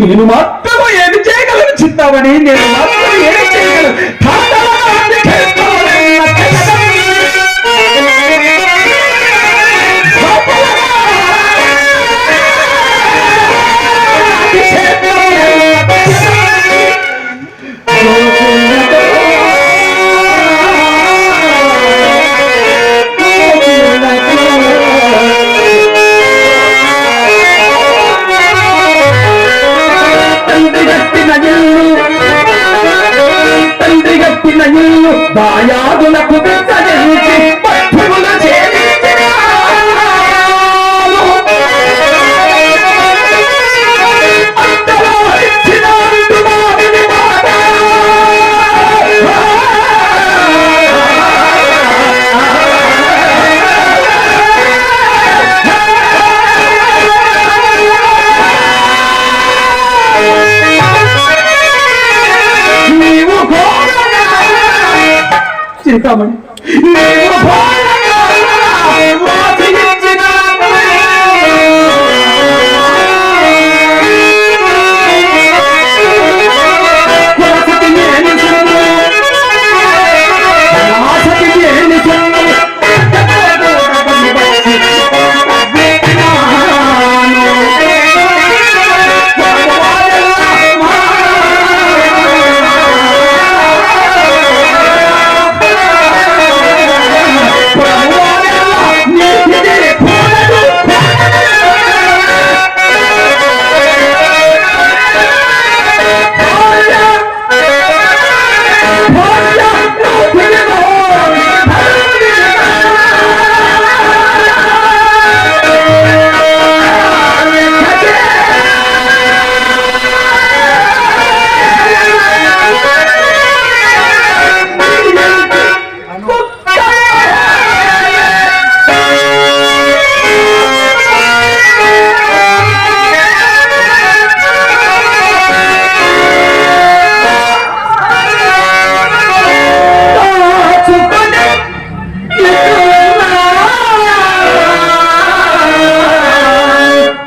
నేను మాత్రము ఏమి చేయగలను చిత్తామని నేను మాత్రం దాయాదులకు Hey, come come on.